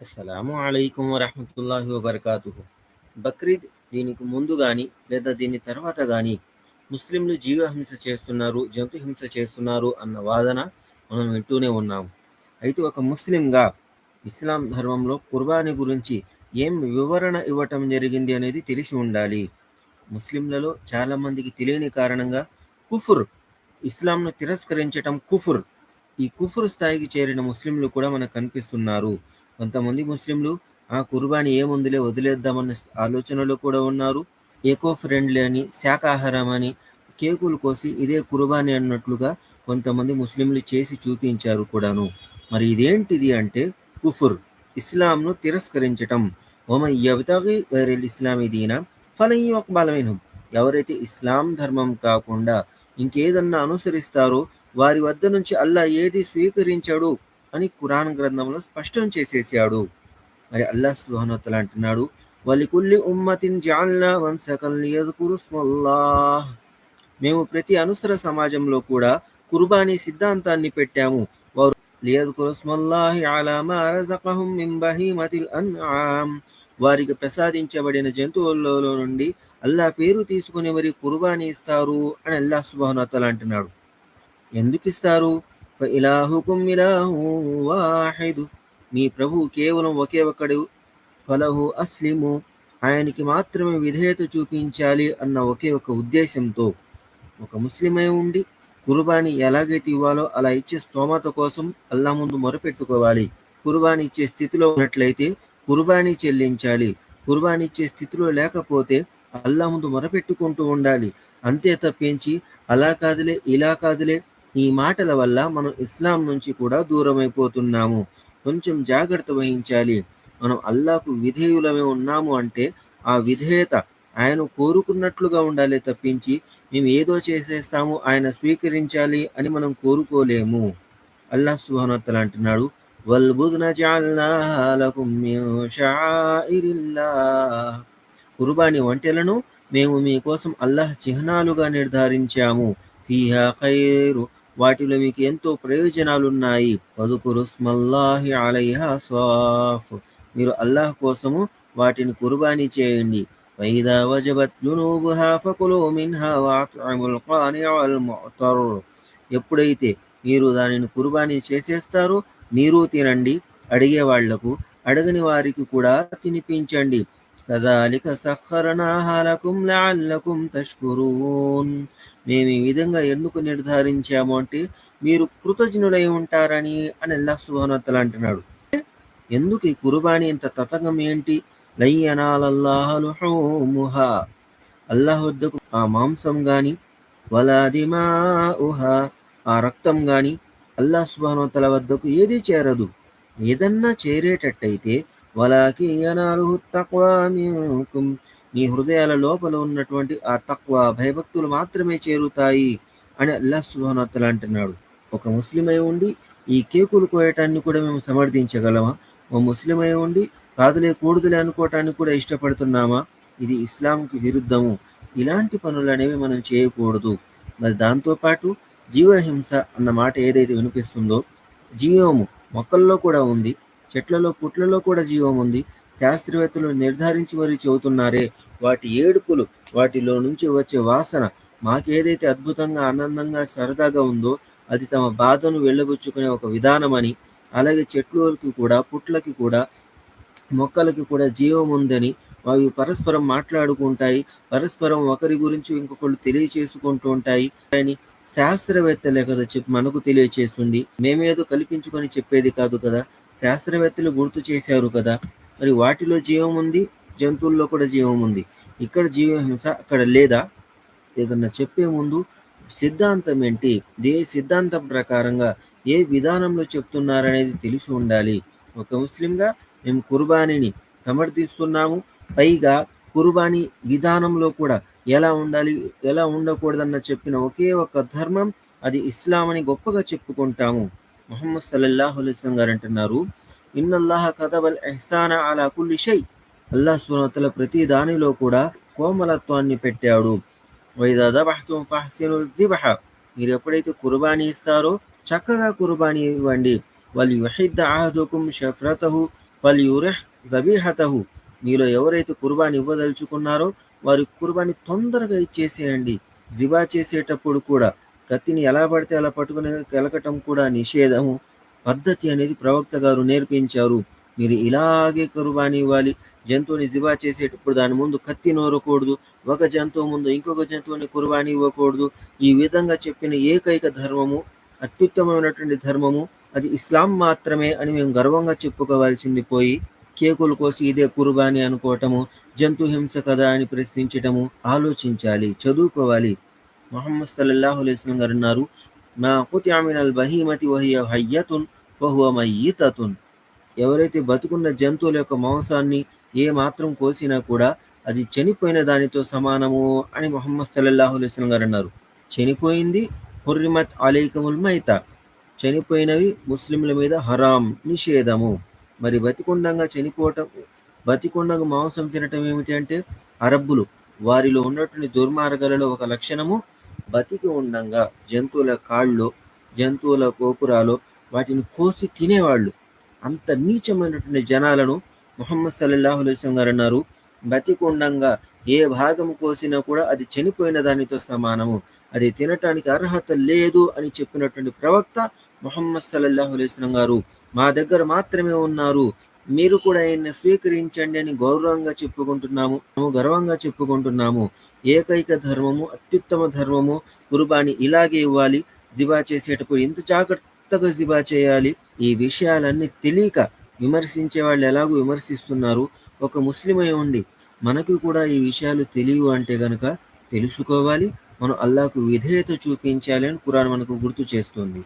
అస్సలం అయికం వరహమతుల్లాహి వబర్కాతు బక్రీద్ దీనికి ముందు కానీ లేదా దీని తర్వాత కానీ ముస్లింలు జీవహింస చేస్తున్నారు జంతు హింస చేస్తున్నారు అన్న వాదన మనం వింటూనే ఉన్నాము అయితే ఒక ముస్లింగా ఇస్లాం ధర్మంలో కుర్బానీ గురించి ఏం వివరణ ఇవ్వటం జరిగింది అనేది తెలిసి ఉండాలి. ముస్లింలలో చాలామందికి తెలియని కారణంగా కుఫుర్ ఇస్లాంను తిరస్కరించటం కుఫుర్. ఈ కుఫుర్ స్థాయికి చేరిన ముస్లింలు కూడా మనకు కనిపిస్తున్నారు. కొంతమంది ముస్లింలు ఆ కుర్బానీ ఏముందిలే వదిలేద్దామన్న ఆలోచనలో కూడా ఉన్నారు. ఏకో ఫ్రెండ్లీ అని శాకాహారం అని కేకులు కోసి ఇదే కుర్బానీ అన్నట్లుగా కొంతమంది ముస్లింలు చేసి చూపించారు కూడాను. మరి ఇదేంటిది అంటే కుఫుర్ ఇస్లాంను తిరస్కరించటం. ఓమ యవతవి గైరిల్ ఇస్లామీ దీన ఫలం ఒక బలమైన ఎవరైతే ఇస్లాం ధర్మం కాకుండా ఇంకేదన్నా అనుసరిస్తారో వారి వద్ద నుంచి అల్లా ఏది స్వీకరించాడు అని కురాన్ గ్రంథంలో స్పష్టం చేసేసాడు. మరి అల్లాహ్ సుహానతల అంటున్నాడు వలికుల్లి ఉమ్మతిన్ జాల్నా వంశకల్ని యద్కురుస్మల్లాహ్ మేము ప్రతి అనుసర సమాజంలో కూడా కుర్బానీ సిద్ధాంతాన్ని పెట్టాము. వారు లియద్కురుస్మల్లాహి అలా రజకహుం మిన్ బహీమతిల్ అన్ఆమ్. వారికి ప్రసాదించబడిన జంతువులలో నుండి అల్లా పేరు తీసుకుని మరి కుర్బానీ ఇస్తారు అని అల్లా సుబహనతలు అంటున్నాడు. ఎందుకు ఇస్తారు? ఇలాహుకుం ఇలాహు వాహిదు. మీ ప్రభు కేవలం ఒకే ఒక్కడు. ఫలహు అస్లిము. ఆయనకి మాత్రమే విధేయత చూపించాలి అన్న ఒకే ఒక ఉద్దేశంతో ఒక ముస్లిమై ఉండి కుర్బానీ ఎలాగైతే ఇవ్వాలో అలా ఇచ్చే స్తోమత కోసం అల్లా ముందు మొరపెట్టుకోవాలి. కుర్బానీ ఇచ్చే స్థితిలో ఉన్నట్లయితే కుర్బానీ చెల్లించాలి. కుర్బానీ ఇచ్చే స్థితిలో లేకపోతే అల్లా ముందు మొరపెట్టుకుంటూ ఉండాలి. అంతే తప్పించి అలా కాదులే ఇలా కాదులే ఈ మాటల వల్ల మనం ఇస్లాం నుంచి కూడా దూరమైపోతున్నాము. కొంచెం జాగ్రత్త వహించాలి. మనం అల్లాకు విధేయులమే ఉన్నాము అంటే ఆ విధేయత ఆయన కోరుకున్నట్లుగా ఉండాలి తప్పించి మేము ఏదో చేసేస్తాము ఆయన స్వీకరించాలి అని మనం కోరుకోలేము. అల్లాహ్ సుహానత్తల అంటున్నాడు వల్బుద్న కుర్బానీ వంటలను మేము మీకోసం అల్లాహ్ చిహ్నాలుగా నిర్ధారించాము. ఫీహా ఖైరు వాటిలో మీకు ఎంతో ప్రయోజనాలున్నాయి. పదుకురు స్మల్లాహి అలైహా సాఫ్ మీరు అల్లాహ్ కోసము వాటిని కుర్బానీ చేయండి. వైదా వజబత్ జునూబుహా ఫకులు మిన్హా వాత్అముల్ ఖానిఅ ఎప్పుడైతే మీరు దానిని కుర్బానీ చేసేస్తారో మీరు తినండి. అడిగే వాళ్ళకు అడగని వారికి కూడా తినిపించండి. కదాలిక సఖరనాహాలకుం లఅల్లకుం తష్కురూన్ మేము ఈ విధంగా ఎందుకు నిర్ధారించాము అంటే మీరు కృతజ్ఞులై ఉంటారని అని అల్లాహ్ సుబానతల అంటున్నాడు. ఎందుకు ఈ కుర్బానీ ఇంత తతంగం ఏంటి? లయ్యనాలల్లాహలుహోముహ అల్లాహ్ వద్దకు ఆ మాంసం గాని ఊహ ఆ రక్తం గాని అల్లాహ్ సుబానతల వద్దకు ఏది చేరదు. ఏదన్నా చేరేటట్టయితే వలాకి యనాలుహు తక్వా మిన్కుం మీ హృదయాల లోపల ఉన్నటువంటి ఆ తక్కువ భయభక్తులు మాత్రమే చేరుతాయి అని అల్లా సుభానోత్తల అంటున్నాడు. ఒక ముస్లిమై ఉండి ఈ కేకులు కోయటాన్ని కూడా మేము సమర్థించగలమా? ఓ ముస్లిమై ఉండి కాదులే కూడుదలే అనుకోవటానికి కూడా ఇష్టపడుతున్నామా? ఇది ఇస్లాంకి విరుద్ధము. ఇలాంటి పనులు అనేవి మనం చేయకూడదు. మరి దాంతోపాటు జీవహింస అన్న మాట ఏదైతే వినిపిస్తుందో జీవము మొక్కల్లో కూడా ఉంది. చెట్లలో పుట్లలో కూడా జీవం ఉంది. శాస్త్రవేత్తలు నిర్ధారించి మరీ చెబుతున్నారే వాటి ఏడుపులు వాటిలో నుంచి వచ్చే వాసన మాకేదైతే అద్భుతంగా ఆనందంగా సరదాగా ఉందో అది తమ బాధను వెళ్ళబుచ్చుకునే ఒక విధానమని అలాగే చెట్లకి కూడా పుట్లకి కూడా మొక్కలకి కూడా జీవం ఉందని అవి పరస్పరం మాట్లాడుకుంటాయి. పరస్పరం ఒకరి గురించి ఇంకొకళ్ళు తెలియచేసుకుంటూ ఉంటాయి. అని శాస్త్రవేత్తలే కదా చెప్పి మనకు తెలియచేస్తుంది. మేమేదో కల్పించుకొని చెప్పేది కాదు కదా. శాస్త్రవేత్తలు గుర్తు చేశారు కదా. మరి వాటిలో జీవం ఉంది జంతువుల్లో కూడా జీవం ఉంది. ఇక్కడ జీవహింస అక్కడ లేదా? ఏదన్నా చెప్పే ముందు సిద్ధాంతం ఏంటి? ఏ సిద్ధాంతం ప్రకారంగా ఏ విధానంలో చెప్తున్నారనేది తెలిసి ఉండాలి. ఒక ముస్లింగా మేము కుర్బానీని సమర్థిస్తున్నాము. పైగా కుర్బానీ విధానంలో కూడా ఎలా ఉండాలి ఎలా ఉండకూడదన్న చెప్పిన ఒకే ఒక ధర్మం అది ఇస్లాం అని గొప్పగా చెప్పుకుంటాము. మొహమ్మద్ సల్లల్లాహు అలైస్లం గారు అంటున్నారు ఇన్ అల్లాహ కదబల్ ఎహ్సాన అలా కుల్లి షై. అల్లాహ్ సునతల ప్రతి దానిలో కూడా కోమలత్వాన్ని పెట్టాడు. జిబహ. మీరు ఎప్పుడైతే కుర్బానీ ఇస్తారో చక్కగా కుర్బానీ ఇవ్వండి. వాళ్ళు యుహిద్ద ఆహదుకుం షఫ్రతహు ఫల్యూరెహ్ జబీహతహు. మీలో ఎవరైతే కుర్బాని ఇవ్వదలుచుకున్నారో వారి కుర్బాని తొందరగా ఇచ్చేసేయండి. జిబా చేసేటప్పుడు కూడా కత్తిని ఎలా పడితే అలా పట్టుకుని కెలకటం కూడా నిషేధము. పద్ధతి అనేది ప్రవక్త గారు నేర్పించారు. మీరు ఇలాగే కుర్బాని ఇవ్వాలి. జంతువుని జివా చేసేటప్పుడు దాని ముందు కత్తి నోరకూడదు. ఒక జంతువు ముందు ఇంకొక జంతువుని కుర్బాని ఇవ్వకూడదు. ఈ విధంగా చెప్పిన ఏకైక ధర్మము అత్యుత్తమమైనటువంటి ధర్మము అది ఇస్లాం మాత్రమే అని మేము గర్వంగా చెప్పుకోవాల్సింది పోయి కేకులు కోసి ఇదే కుర్బానీ అనుకోవటము జంతు హింస కదా అని ప్రశ్నించటము ఆలోచించాలి చదువుకోవాలి. మొహమ్మద్ సల్లల్లాహు అలైస్లం గారు అన్నారు మా కుతిమినల్ బహీమతి వహియ హయ్యతున్ బహువ మయ్యితతున్. ఎవరైతే బతుకున్న జంతువుల యొక్క మాంసాన్ని ఏ మాత్రం కోసినా కూడా అది చనిపోయిన దానితో సమానము అని మొహమ్మద్ సల్లల్లాహు అలైస్లం గారు అన్నారు. చనిపోయింది హుర్రిమత్ అలైకముల్ మైత. చనిపోయినవి ముస్లింల మీద హరాం నిషేధము. మరి బతికుండంగా చనిపోవటం బతికుండంగా మాంసం తినటం ఏమిటి అంటే అరబ్బులు. వారిలో ఉన్నటువంటి దుర్మార్గాలలో ఒక లక్షణము బతికి ఉండంగా జంతువుల కాళ్ళు జంతువుల గోపురాలు వాటిని కోసి తినేవాళ్ళు. అంత నీచమైనటువంటి జనాలను ముహమ్మద్ సల్లాహు అలైస్లం గారు అన్నారు. బతికుండంగా ఏ భాగం కోసినా కూడా అది చనిపోయిన దానితో సమానము. అది తినటానికి అర్హత లేదు అని చెప్పినటువంటి ప్రవక్త ముహమ్మద్ సల్లల్లాహు అలైస్లం గారు మా దగ్గర మాత్రమే ఉన్నారు. మీరు కూడా ఆయన్ని స్వీకరించండి అని గౌరవంగా చెప్పుకుంటున్నాము గర్వంగా చెప్పుకుంటున్నాము. ఏకైక ధర్మము అత్యుత్తమ ధర్మము కుర్బాని ఇలాగే ఇవ్వాలి. జిబా చేసేటప్పుడు ఎంత జాగ్రత్తగా జిబా చేయాలి? ఈ విషయాలన్నీ తెలియక విమర్శించే వాళ్ళు ఎలాగో విమర్శిస్తున్నారు. ఒక ముస్లిమై ఉండి మనకు కూడా ఈ విషయాలు తెలియవు అంటే గనక తెలుసుకోవాలి. మనం అల్లాకు విధేయత చూపించాలి అని కురాన్ మనకు గుర్తు చేస్తుంది.